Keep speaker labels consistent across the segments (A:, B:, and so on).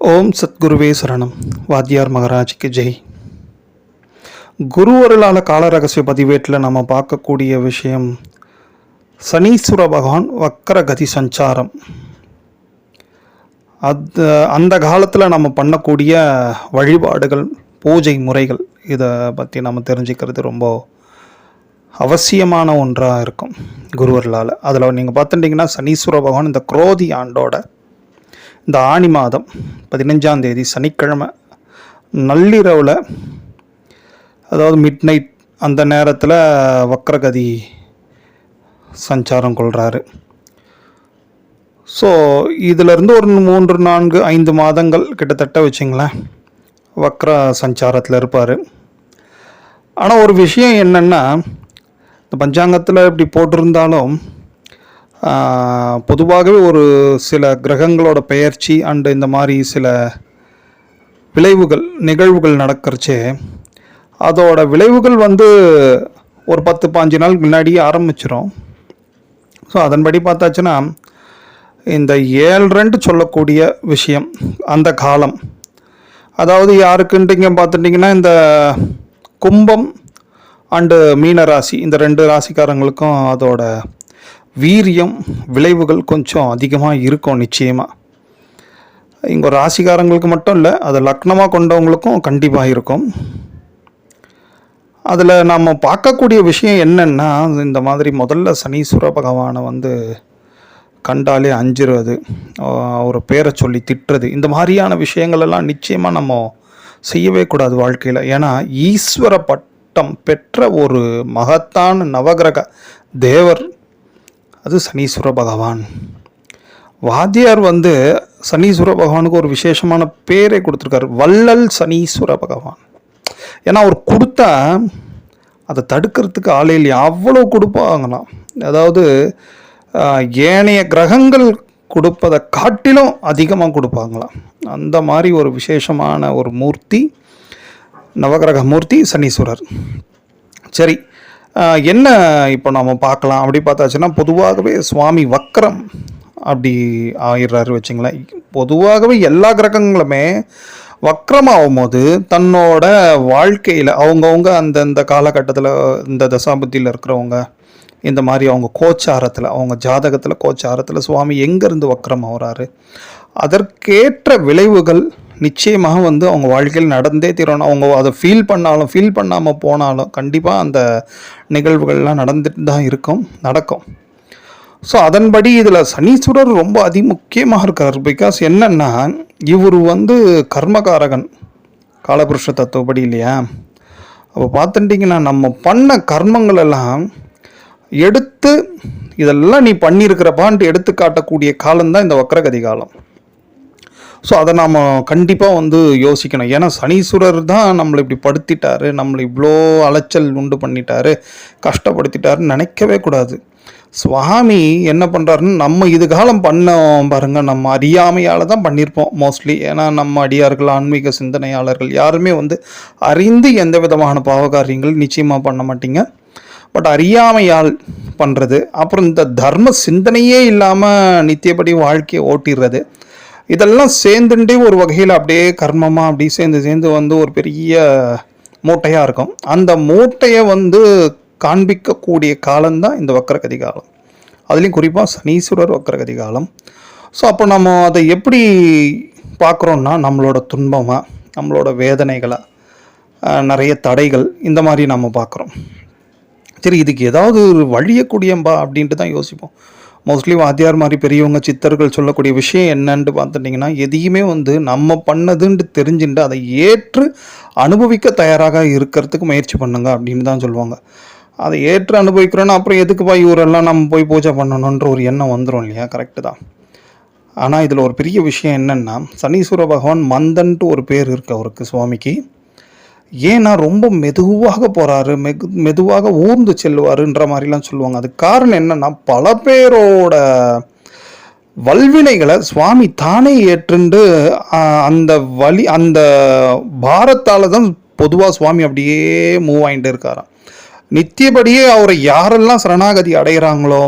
A: ஓம் சத்குருவே சரணம். வாத்தியார் மகராஜ்க்கு ஜெய். குரு அருளால கால ரகசிய பதிவேட்டில் நம்ம பார்க்கக்கூடிய விஷயம் சனீஸ்வர பகவான் வக்கரகதி சஞ்சாரம். அது அந்த காலத்தில் நம்ம பண்ணக்கூடிய வழிபாடுகள் பூஜை முறைகள் இதை பற்றி நம்ம தெரிஞ்சுக்கிறது ரொம்ப அவசியமான ஒன்றாக இருக்கும் குருவர்களால் அதில் நீங்கள் பார்த்துட்டிங்கன்னா சனீஸ்வர பகவான் இந்த குரோதி ஆண்டோட இந்த ஆனி மாதம் பதினஞ்சாம் தேதி சனிக்கிழமை நள்ளிரவில் அதாவது மிட் நைட் அந்த நேரத்தில் வக்ரகதி சஞ்சாரம் கொள்கிறாரு ஸோ இதிலிருந்து ஒரு மூன்று நான்கு ஐந்து மாதங்கள் கிட்டத்தட்ட வச்சுங்களேன் வக்ர சஞ்சாரத்தில் இருப்பார். ஆனால் ஒரு விஷயம் என்னென்னா இந்த பஞ்சாங்கத்தில் இப்படி போட்டிருந்தாலும் பொதுவாகவே ஒரு சில கிரகங்களோட பெயர்ச்சி அண்டு இந்த மாதிரி சில விளைவுகள் நிகழ்வுகள் நடக்கிறச்சே அதோட விளைவுகள் வந்து ஒரு பத்து பாஞ்சு நாள் முன்னாடியே ஆரம்பிச்சிரும். ஸோ அதன்படி பார்த்தாச்சுன்னா இந்த ஏழு ரெண்டு சொல்லக்கூடிய விஷயம் அந்த காலம். அதாவது யாருக்குன்ட்டிங்க பார்த்துட்டிங்கன்னா இந்த கும்பம் அண்டு மீன ராசி இந்த ரெண்டு ராசிக்காரங்களுக்கும் அதோட வீரியம் விளைவுகள் கொஞ்சம் அதிகமாக இருக்கும் நிச்சயமாக இங்கே ராசிக்காரங்களுக்கு மட்டும் இல்லை அது லக்னமாக கொண்டவங்களுக்கும் கண்டிப்பாக இருக்கும். அதில் நாம் பார்க்கக்கூடிய விஷயம் என்னென்னா இந்த மாதிரி முதல்ல சனீஸ்வர பகவானை வந்து கண்டாலே அஞ்சிருவது ஒரு பேரை சொல்லி திட்டுறது இந்த மாதிரியான விஷயங்களெல்லாம் நிச்சயமாக நம்ம செய்யவே கூடாது வாழ்க்கையில். ஏன்னா ஈஸ்வர பட்டம் பெற்ற ஒரு மகத்தான நவகிரக தேவர் அது சனீஸ்வர பகவான். வாத்தியார் வந்து சனீஸ்வர பகவானுக்கு ஒரு விசேஷமான பேரை கொடுத்துருக்காரு. வள்ளல் சனீஸ்வர பகவான். ஏன்னா அவர் கொடுத்தா அதை தடுக்கிறதுக்கு ஆளே இல்லையா. அவ்வளோ கொடுப்பாங்களாம் அதாவது ஏனைய கிரகங்கள் கொடுப்பதை காட்டிலும் அதிகமாக கொடுப்பாங்களாம். அந்த மாதிரி ஒரு விசேஷமான ஒரு மூர்த்தி நவகிரக மூர்த்தி சனீஸ்வரர். சரி என்ன இப்போ நம்ம பார்க்கலாம்? அப்படி பார்த்தாச்சுன்னா பொதுவாகவே சுவாமி வக்கரம் அப்படி ஆயிடுறாரு வச்சுங்களேன். பொதுவாகவே எல்லா கிரகங்களுமே வக்ரமாகும் போது தன்னோட வாழ்க்கையில் அவங்கவுங்க அந்தந்த காலகட்டத்தில் இந்த தசாபுத்தியில் இருக்கிறவங்க இந்த மாதிரி அவங்க கோச்சாரத்தில் அவங்க ஜாதகத்தில் கோச்சாரத்தில் சுவாமி எங்கேருந்து வக்கரம் ஆகுறாரு? அதற்கேற்ற விளைவுகள் நிச்சயமாக வந்து அவங்க வாழ்க்கையில் நடந்தே தீரணும் அவங்க அதை ஃபீல் பண்ணாலும் ஃபீல் பண்ணாமல் போனாலும் கண்டிப்பாக அந்த நிகழ்வுகள்லாம் நடந்துட்டு தான் இருக்கும் நடக்கும். ஸோ அதன்படி இதில் சனீஸ்வரர் ரொம்ப அதிமுக்கியமாக இருக்கார். பிகாஸ் என்னென்னா இவர் வந்து கர்மகாரகன் காலபுருஷ தத்துவப்படி இல்லையா? அப்போ பார்த்துட்டிங்கன்னா நம்ம பண்ண கர்மங்கள் எல்லாம் எடுத்து இதெல்லாம் நீ பண்ணியிருக்கிறப்பான்ட்டு எடுத்து காட்டக்கூடிய காலம்தான் இந்த வக்கரகதி காலம். ஸோ அதை நாம் கண்டிப்பாக வந்து யோசிக்கணும். ஏன்னா சனீஸ்வரர் தான் நம்மளை இப்படி படுத்திட்டாரு நம்மளை இவ்வளோ அலைச்சல் உண்டு பண்ணிட்டாரு கஷ்டப்படுத்திட்டாருன்னு நினைக்கவே கூடாது. சுவாமி என்ன பண்ணுறாருன்னு நம்ம இது காலம் பண்ணோம் பாருங்கள் நம்ம அறியாமையால் தான் பண்ணியிருப்போம் மோஸ்ட்லி ஏன்னா நம்ம அடியார்கள் ஆன்மீக சிந்தனையாளர்கள் யாருமே வந்து அறிந்து எந்த விதமான பாவகாரியங்கள் நிச்சயமாக பண்ண மாட்டீங்க. பட் அறியாமையால் பண்ணுறது அப்புறம் இந்த தர்ம சிந்தனையே இல்லாமல் நித்தியப்படி வாழ்க்கையை ஓட்டிடுறது இதெல்லாம் சேர்ந்துட்டே ஒரு வகையில் அப்படியே கர்மமாக அப்படியே சேர்ந்து சேர்ந்து வந்து ஒரு பெரிய மூட்டையாக இருக்கும். அந்த மூட்டையை வந்து காண்பிக்கக்கூடிய காலம்தான் இந்த வக்கரகதி காலம். அதுலேயும் குறிப்பாக சனீஸ்வரர் வக்கரகதி காலம். ஸோ அப்போ நம்ம அதை எப்படி பார்க்குறோன்னா நம்மளோட துன்பமாக நம்மளோட வேதனைகளை நிறைய தடைகள் இந்த மாதிரி நம்ம பார்க்குறோம். சரி இதுக்கு ஏதாவது ஒரு வழியக்கூடியம்பா அப்படின்ட்டு தான் யோசிப்போம். மோஸ்ட்லி வாத்தியார் மாதிரி பெரியவங்க சித்தர்கள் சொல்லக்கூடிய விஷயம் என்னன்னு பார்த்துட்டிங்கன்னா எதையுமே வந்து நம்ம பண்ணதுன்ட்டு தெரிஞ்சுட்டு அதை ஏற்று அனுபவிக்க தயாராக இருக்கிறதுக்கு முயற்சி பண்ணுங்க அப்படின்னு தான் சொல்லுவாங்க. அதை ஏற்று அனுபவிக்கிறோன்னா அப்புறம் எதுக்குப்பா இவரெல்லாம் நம்ம போய் பூஜை பண்ணணுன்ற ஒரு எண்ணம் வந்துடும் இல்லையா? கரெக்டு தான். ஆனால் இதில் ஒரு பெரிய விஷயம் என்னென்னா சனீஸ்வர பகவான் மந்தன்ட்டு ஒரு பேர் இருக்குது அவருக்கு சுவாமிக்கு. ஏன்னா ரொம்ப மெதுவாக போகிறாரு மெகு மெதுவாக ஊர்ந்து செல்வாருன்ற மாதிரிலாம் சொல்லுவாங்க. அதுக்கு காரணம் என்னன்னா பல பேரோட வல்வினைகளை சுவாமி தானே ஏற்றுண்டு அந்த வழி அந்த பாரத்தால் தான் பொதுவாக சுவாமி அப்படியே மூவ் ஆகிட்டு இருக்காராம். நித்தியபடியே அவரை யாரெல்லாம் சரணாகதி அடைகிறாங்களோ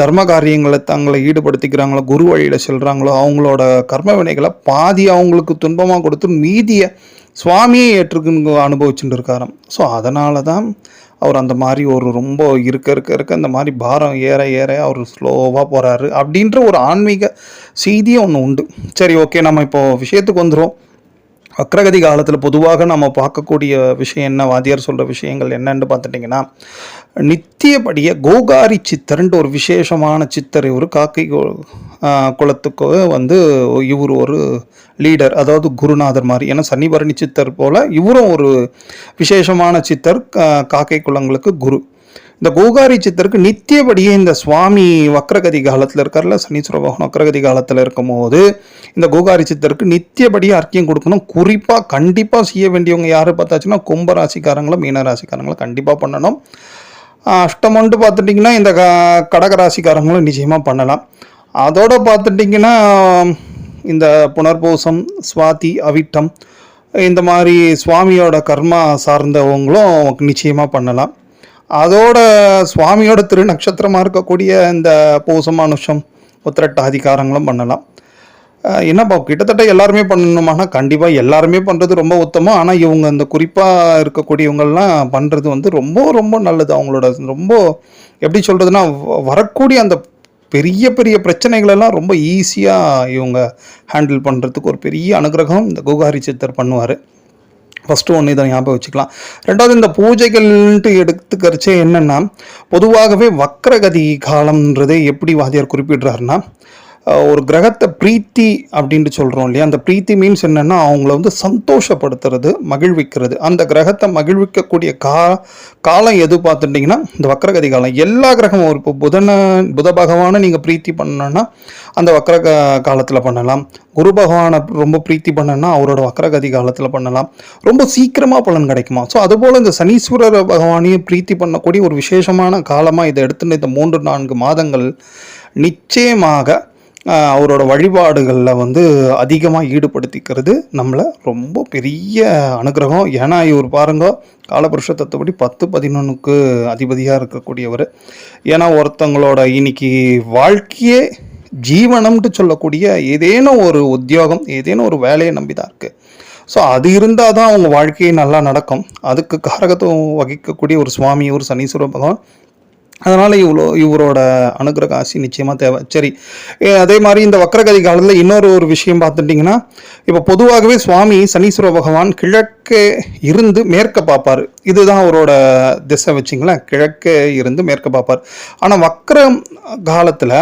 A: தர்ம காரியங்களை தங்களை ஈடுபடுத்திக்கிறாங்களோ குரு வழியில் செல்கிறாங்களோ அவங்களோட கர்ம வினைகளை பாதி அவங்களுக்கு துன்பமாக கொடுத்து மீதியை சுவாமியை ஏற்றுக்குன்னு அனுபவிச்சுட்டு இருக்காராம் ஸோ அதனால தான் அவர் அந்த மாதிரி ஒரு ரொம்ப இருக்க இருக்க இருக்க அந்த மாதிரி பாரம் ஏற ஏற அவர் ஸ்லோவாக போகிறாரு அப்படின்ற ஒரு ஆன்மீக செய்தியும் ஒன்று உண்டு. சரி ஓகே நம்ம இப்போ விஷயத்துக்கு வந்துடும் வக்ரகதி காலத்தில் பொதுவாக நம்ம பார்க்கக்கூடிய விஷயம் என்ன? வாத்தியார் சொல்கிற விஷயங்கள் என்னன்னு பார்த்துட்டிங்கன்னா நித்தியபடிய கோகாரி சித்தர்ன்ற ஒரு விசேஷமான சித்தர் இவர். காக்கை கு- வந்து இவர் ஒரு லீடர் அதாவது குருநாதர் மாதிரி. ஏன்னா சன்னிபரணி சித்தர் போல் இவரும் ஒரு விசேஷமான சித்தர் காக்கை குளங்களுக்கு குரு. இந்த கோகாரி சித்தருக்கு நித்தியபடியே இந்த சுவாமி வக்ரகதி காலத்தில் இருக்கார்ல சனீஸ்வர பகவான் வக்ரகதி காலத்தில் இருக்கும் போது இந்த கோகாரி சித்தருக்கு நித்தியபடியே அர்க்கியம் கொடுக்கணும். குறிப்பாக கண்டிப்பாக செய்ய வேண்டியவங்க யார் பார்த்தாச்சுன்னா கும்ப ராசிக்காரங்களும் மீன ராசிக்காரங்களும் கண்டிப்பாக பண்ணணும் அஷ்டமன்ட்டு பார்த்துட்டிங்கன்னா இந்த க கடக ராசிக்காரங்களும் நிச்சயமாக பண்ணலாம். அதோடு பார்த்துட்டிங்கன்னா இந்த புனர்பூசம் சுவாதி அவிட்டம் இந்த மாதிரி சுவாமியோட கர்மா சார்ந்தவங்களும் நிச்சயமாக பண்ணலாம். அதோட சுவாமியோட திரு நட்சத்திரமாக இருக்கக்கூடிய இந்த பூசமானுஷம் உத்திரட்ட அதிகாரங்களும் பண்ணலாம் என்னப்பா கிட்டத்தட்ட எல்லாருமே பண்ணணுமானா கண்டிப்பாக எல்லாருமே பண்ணுறது ரொம்ப உத்தமம். ஆனால் இவங்க இந்த குறிப்பாக இருக்கக்கூடியவங்கள்லாம் பண்ணுறது வந்து ரொம்ப ரொம்ப நல்லது. அவங்களோட ரொம்ப எப்படி சொல்கிறதுனா வரக்கூடிய அந்த பெரிய பெரிய பிரச்சனைகளெல்லாம் ரொம்ப ஈஸியாக இவங்க ஹேண்டில் பண்ணுறதுக்கு ஒரு பெரிய அனுகிரகம் இந்த குகாரி சித்தர் பண்ணுவார். ஃபஸ்ட்டு ஒன்று இதை ஞாபகம் வச்சுக்கலாம். ரெண்டாவது இந்த பூஜைகள்ன்ட்டு எடுத்துக்கிறச்சே என்னென்னா பொதுவாகவே வக்ரகதி காலம்ன்றதே எப்படி வாத்தியார் குறிப்பிடுறாருன்னா ஒரு கிரகத்தை பிரீத்தி அப்படின்ட்டு சொல்கிறோம் இல்லையா? அந்த பிரீத்தி மீன்ஸ் என்னென்னா அவங்கள வந்து சந்தோஷப்படுத்துறது மகிழ்விக்கிறது. அந்த கிரகத்தை மகிழ்விக்கக்கூடிய கா காலம் எது பார்த்துட்டிங்கன்னா இந்த வக்ரகதி காலம். எல்லா கிரகமும் ஒரு இப்போ புதனை புத பகவானை நீங்கள் பிரீத்தி பண்ணணும்னா அந்த வக்ர காலத்தில் பண்ணலாம். குரு பகவானை ரொம்ப பிரீத்தி பண்ணனா அவரோட வக்ரகதி காலத்தில் பண்ணலாம். ரொம்ப சீக்கிரமாக பலன் கிடைக்குமா? ஸோ அதுபோல் இந்த சனீஸ்வரர் பகவானையும் பிரீத்தி பண்ணக்கூடிய ஒரு விசேஷமான காலமாக இதை எடுத்துன்னு இந்த மூன்று நான்கு மாதங்கள் நிச்சயமாக அவரோட வழிபாடுகளில் வந்து அதிகமாக ஈடுபடுத்திக்கிறது நம்மளை ரொம்ப பெரிய அனுகிரகம். ஏன்னா இவர் பாருங்க காலபுருஷ தத்துவப்படி பத்து பதினொன்றுக்கு அதிபதியாக இருக்கக்கூடியவர். ஏன்னா ஒருத்தங்களோட இன்னைக்கு வாழ்க்கையே ஜீவனம்ட்டு சொல்லக்கூடிய ஏதேனும் ஒரு உத்தியோகம் ஏதேனும் ஒரு வேலையை நம்பி தான் இருக்குது ஸோ அது இருந்தால் தான் அவங்க வாழ்க்கையை நல்லா நடக்கும். அதுக்கு காரகத்துவம் வகிக்கக்கூடிய ஒரு சுவாமி ஒரு சனீஸ்வர பகவான் அதனால் இவ்வளோ இவரோட அனுகிரக ஆசி நிச்சயமாக தேவை. சரி அதே மாதிரி இந்த வக்ரகதி காலத்தில் இன்னொரு ஒரு விஷயம் பார்த்துட்டிங்கன்னா இப்போ பொதுவாகவே சுவாமி சனீஸ்வர பகவான் கிழக்கே இருந்து மேற்க பார்ப்பார். இதுதான் அவரோட திசை வச்சிங்களேன். கிழக்கே இருந்து மேற்க பார்ப்பார். ஆனால் வக்ர காலத்தில்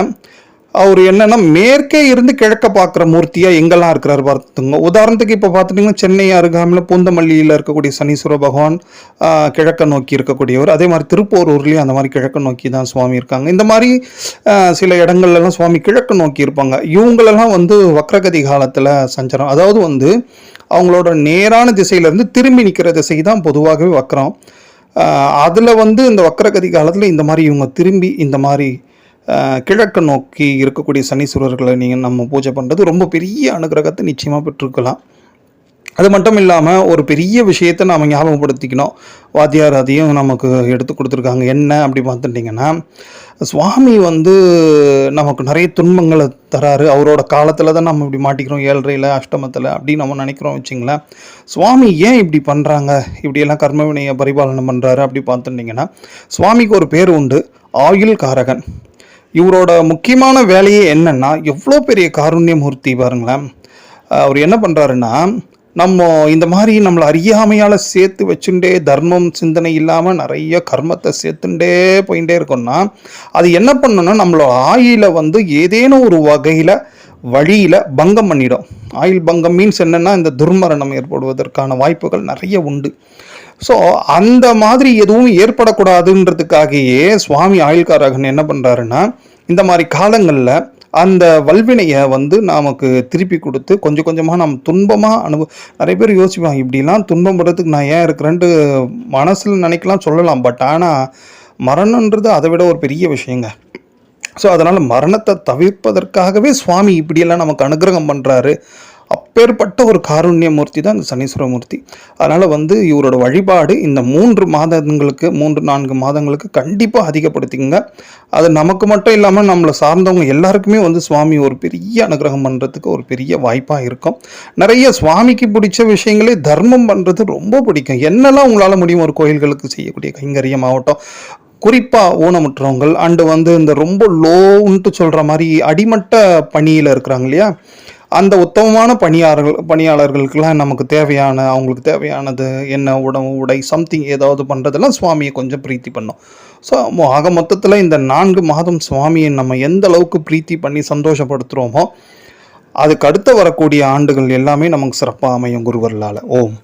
A: அவர் என்னன்னா மேற்கே இருந்து கிழக்க பார்க்குற மூர்த்தியாக எங்கெல்லாம் இருக்கிறார் பார்த்துங்க. உதாரணத்துக்கு இப்போ பார்த்துட்டிங்கன்னா சென்னை அருகாமையில் பூந்தமல்லியில் இருக்கக்கூடிய சனீஸ்வர பகவான் கிழக்க நோக்கி இருக்கக்கூடியவர். அதே மாதிரி திருப்போரூர்லேயும் அந்த மாதிரி கிழக்க நோக்கி தான் சுவாமி இருக்காங்க. இந்த மாதிரி சில இடங்கள்லாம் சுவாமி கிழக்கு நோக்கி இருப்பாங்க. இவங்களெல்லாம் வந்து வக்ரகதி காலத்தில் சஞ்சரம். அதாவது வந்து அவங்களோட நேரான திசையிலேருந்து திரும்பி நிற்கிற திசை தான் பொதுவாகவே வக்ரம். அதில் வந்து இந்த வக்ரகதி காலத்தில் இந்த மாதிரி இவங்க திரும்பி இந்த மாதிரி கிழக்கு நோக்கி இருக்கக்கூடிய சனீஸ்வரர்களை நீங்கள் நம்ம பூஜை பண்ணுறது ரொம்ப பெரிய அனுகிரகத்தை நிச்சயமாக பெற்றிருக்கலாம். அது மட்டும் இல்லாமல் ஒரு பெரிய விஷயத்தை நாம் ஞாபகப்படுத்திக்கணும். வாத்தியார் அதையும் நமக்கு எடுத்து கொடுத்துருக்காங்க. என்ன அப்படி பார்த்துட்டிங்கன்னா சுவாமி வந்து நமக்கு நிறைய துன்பங்களை தராரு. அவரோட காலத்தில் தான் நம்ம இப்படி மாட்டிக்கிறோம். ஏழ்றையில் அஷ்டமத்தில் அப்படின்னு நம்ம நினைக்கிறோம் வச்சுங்களேன். சுவாமி ஏன் இப்படி பண்ணுறாங்க இப்படியெல்லாம் கர்ம வினையை பரிபாலனை பண்ணுறாரு அப்படி பார்த்துட்டிங்கன்னா சுவாமிக்கு ஒரு பேர் உண்டு. ஆயுள் காரகன் இவரோட முக்கியமான வேலையே என்னென்னா எவ்வளோ பெரிய காருண்யமூர்த்தி பாருங்களேன். அவர் என்ன பண்ணுறாருன்னா நம்ம இந்த மாதிரி நம்மளை அறியாமையால் சேர்த்து வச்சுட்டே தர்மம் சிந்தனை இல்லாமல் நிறைய கர்மத்தை சேர்த்துட்டே போயிட்டே இருக்கோம்னா அது என்ன பண்ணணும்னா நம்மளோட ஆயில வந்து ஏதேனும் ஒரு வகையில் வழியில் பங்கம் பண்ணிடும். ஆயில் பங்கம் மீன்ஸ் என்னென்னா இந்த துர்மரணம் ஏற்படுவதற்கான வாய்ப்புகள் நிறைய உண்டு. ஸோ அந்த மாதிரி எதுவும் ஏற்படக்கூடாதுன்றதுக்காகவே சுவாமி ஆயுள்காரகன் என்ன பண்ணுறாருன்னா இந்த மாதிரி காலங்களில் அந்த வல்வினையை வந்து நமக்கு திருப்பி கொடுத்து கொஞ்சம் கொஞ்சமாக நம்ம துன்பமாக அனுபவ நிறைய பேர் யோசிப்பாங்க இப்படிலாம் துன்பம் படுறதுக்கு நான் ஏன் இருக்கிறேன்ட்டு மனசில் நினைக்கலாம் சொல்லலாம். பட் ஆனால் மரணன்றது அதை விட ஒரு பெரிய விஷயங்க. ஸோ அதனால் மரணத்தை தவிர்ப்பதற்காகவே சுவாமி இப்படியெல்லாம் நமக்கு அனுகிரகம் பண்ணுறாரு அப்பேற்பட்ட ஒரு காருண்யமூர்த்தி தான் இந்த சனீஸ்வரமூர்த்தி. அதனால் வந்து இவரோட வழிபாடு இந்த மூன்று மாதங்களுக்கு மூன்று நான்கு மாதங்களுக்கு கண்டிப்பாக அதிகப்படுத்திக்கங்க. அது நமக்கு மட்டும் இல்லாமல் நம்மளை சார்ந்தவங்க எல்லாருக்குமே வந்து சுவாமி ஒரு பெரிய அனுகிரகம் பண்ணுறதுக்கு ஒரு பெரிய வாய்ப்பாக இருக்கும். நிறைய சுவாமிக்கு பிடிச்ச விஷயங்களே தர்மம் பண்ணுறது ரொம்ப பிடிக்கும். என்னெல்லாம் உங்களால் முடியும் ஒரு கோயில்களுக்கு செய்யக்கூடிய கைங்கரியம் ஆகட்டும் குறிப்பாக ஊனமுற்றவங்கள் அண்டு வந்து இந்த ரொம்ப லோன்ட்டு சொல்கிற மாதிரி அடிமட்ட பணியில் இருக்கிறாங்க இல்லையா? அந்த உத்தமமான பணியாளர்கள் பணியாளர்களுக்கெல்லாம் நமக்கு தேவையான அவங்களுக்கு தேவையானது என்ன உணவு உடை சம்திங் ஏதாவது பண்ணுறதெல்லாம் சுவாமியை கொஞ்சம் பிரீத்தி பண்ணும். ஸோ ஆக மொத்தத்தில் இந்த நான்கு மாதம் சுவாமியை நம்ம எந்த அளவுக்கு பிரீத்தி பண்ணி சந்தோஷப்படுத்துகிறோமோ அதுக்கு அடுத்து வரக்கூடிய ஆண்டுகள் எல்லாமே நமக்கு சிறப்பாக அமையும் குருவர்களால் ஓம்.